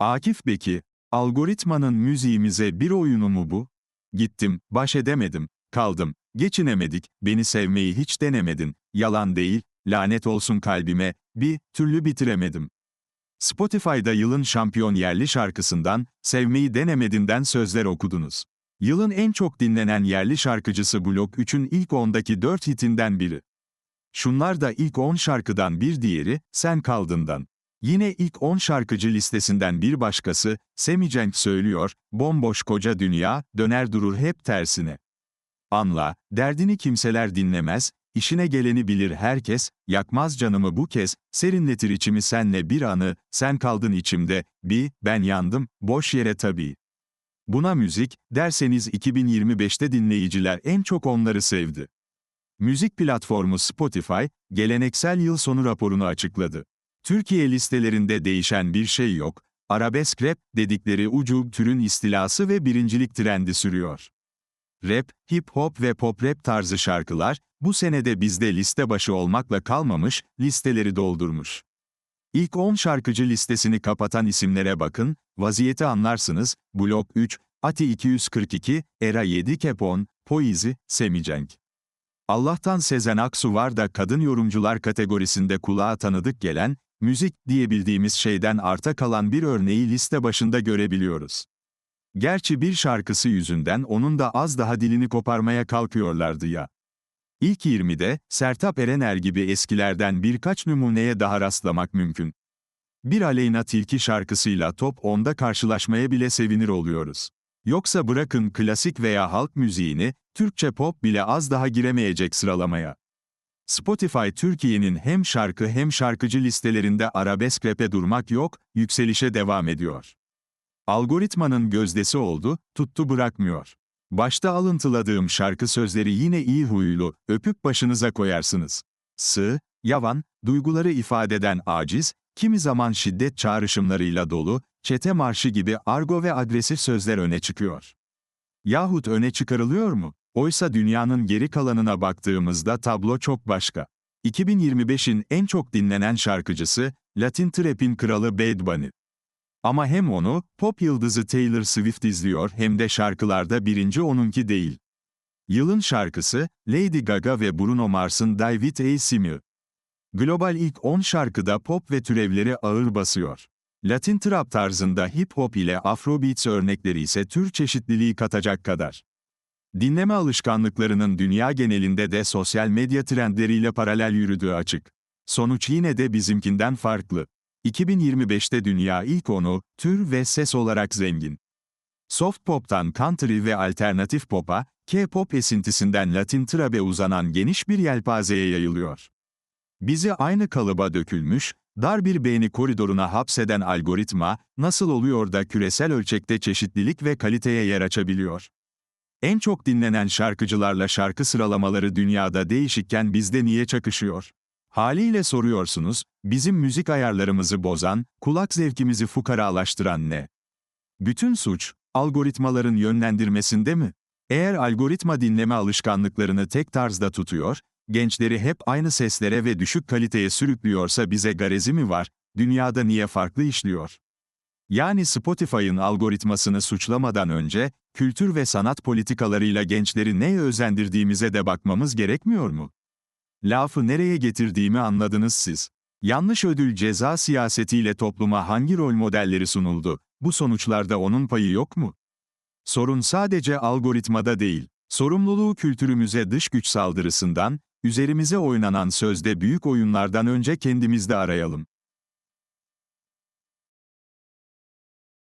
Akif Beki, algoritmanın müziğimize bir oyunu mu bu? Gittim, baş edemedim, kaldım, geçinemedik, beni sevmeyi hiç denemedin, yalan değil, lanet olsun kalbime, bir türlü bitiremedim. Spotify'da yılın şampiyon yerli şarkısından, Sevmeyi Denemedin'den sözler okudunuz. Yılın en çok dinlenen yerli şarkıcısı Blok 3'ün ilk 10'daki 4 hitinden biri. Şunlar da ilk 10 şarkıdan bir diğeri, Sen Kaldın'dan. Yine ilk 10 şarkıcı listesinden bir başkası, Semi Cenk söylüyor, bomboş koca dünya, döner durur hep tersine. Anla, derdini kimseler dinlemez, işine geleni bilir herkes, yakmaz canımı bu kez, serinletir içimi senle bir anı, sen kaldın içimde, bir, ben yandım, boş yere tabii. Buna müzik, derseniz 2025'te dinleyiciler en çok onları sevdi. Müzik platformu Spotify, geleneksel yıl sonu raporunu açıkladı. Türkiye listelerinde değişen bir şey yok, arabesk rap dedikleri ucub türün istilası ve birincilik trendi sürüyor. Rap, hip hop ve pop rap tarzı şarkılar, bu senede bizde liste başı olmakla kalmamış, listeleri doldurmuş. İlk 10 şarkıcı listesini kapatan isimlere bakın, vaziyeti anlarsınız, Blok 3, Ati 242, Era 7 Kepon, Poizi, Semicenk. Allah'tan Sezen Aksu var da kadın yorumcular kategorisinde kulağa tanıdık gelen, müzik diyebildiğimiz şeyden arta kalan bir örneği liste başında görebiliyoruz. Gerçi bir şarkısı yüzünden onun da az daha dilini koparmaya kalkıyorlardı ya. İlk 20'de, Sertab Erener gibi eskilerden birkaç numuneye daha rastlamak mümkün. Bir Aleyna Tilki şarkısıyla top 10'da karşılaşmaya bile sevinir oluyoruz. Yoksa bırakın klasik veya halk müziğini, Türkçe pop bile az daha giremeyecek sıralamaya. Spotify Türkiye'nin hem şarkı hem şarkıcı listelerinde arabesk rap'e durmak yok, yükselişe devam ediyor. Algoritmanın gözdesi oldu, tuttu bırakmıyor. Başta alıntıladığım şarkı sözleri yine iyi huylu, öpüp başınıza koyarsınız. Sığ, yavan, duyguları ifadeden aciz, kimi zaman şiddet çağrışımlarıyla dolu, çete marşı gibi argo ve agresif sözler öne çıkıyor. Yahut öne çıkarılıyor mu? Oysa dünyanın geri kalanına baktığımızda tablo çok başka. 2025'in en çok dinlenen şarkıcısı, Latin Trap'in kralı Bad Bunny. Ama hem onu, pop yıldızı Taylor Swift izliyor hem de şarkılarda birinci onunki değil. Yılın şarkısı, Lady Gaga ve Bruno Mars'ın David A. Simiu. Global ilk 10 şarkıda pop ve türevleri ağır basıyor. Latin trap tarzında hip hop ile afrobeats örnekleri ise tür çeşitliliği katacak kadar. Dinleme alışkanlıklarının dünya genelinde de sosyal medya trendleriyle paralel yürüdüğü açık. Sonuç yine de bizimkinden farklı. 2025'te dünya ilk onu, tür ve ses olarak zengin. Soft pop'tan country ve alternatif pop'a, K-pop esintisinden Latin trap'e uzanan geniş bir yelpazeye yayılıyor. Bizi aynı kalıba dökülmüş, dar bir beğeni koridoruna hapseden algoritma, nasıl oluyor da küresel ölçekte çeşitlilik ve kaliteye yer açabiliyor? En çok dinlenen şarkıcılarla şarkı sıralamaları dünyada değişikken bizde niye çakışıyor? Haliyle soruyorsunuz, bizim müzik ayarlarımızı bozan, kulak zevkimizi fukaralaştıran ne? Bütün suç, algoritmaların yönlendirmesinde mi? Eğer algoritma dinleme alışkanlıklarını tek tarzda tutuyor, gençleri hep aynı seslere ve düşük kaliteye sürüklüyorsa bize garezi mi var, dünyada niye farklı işliyor? Yani Spotify'ın algoritmasını suçlamadan önce, kültür ve sanat politikalarıyla gençleri neye özendirdiğimize de bakmamız gerekmiyor mu? Lafı nereye getirdiğimi anladınız siz. Yanlış ödül ceza siyasetiyle topluma hangi rol modelleri sunuldu? Bu sonuçlarda onun payı yok mu? Sorun sadece algoritmada değil. Sorumluluğu kültürümüze dış güç saldırısından, üzerimize oynanan sözde büyük oyunlardan önce kendimizde arayalım.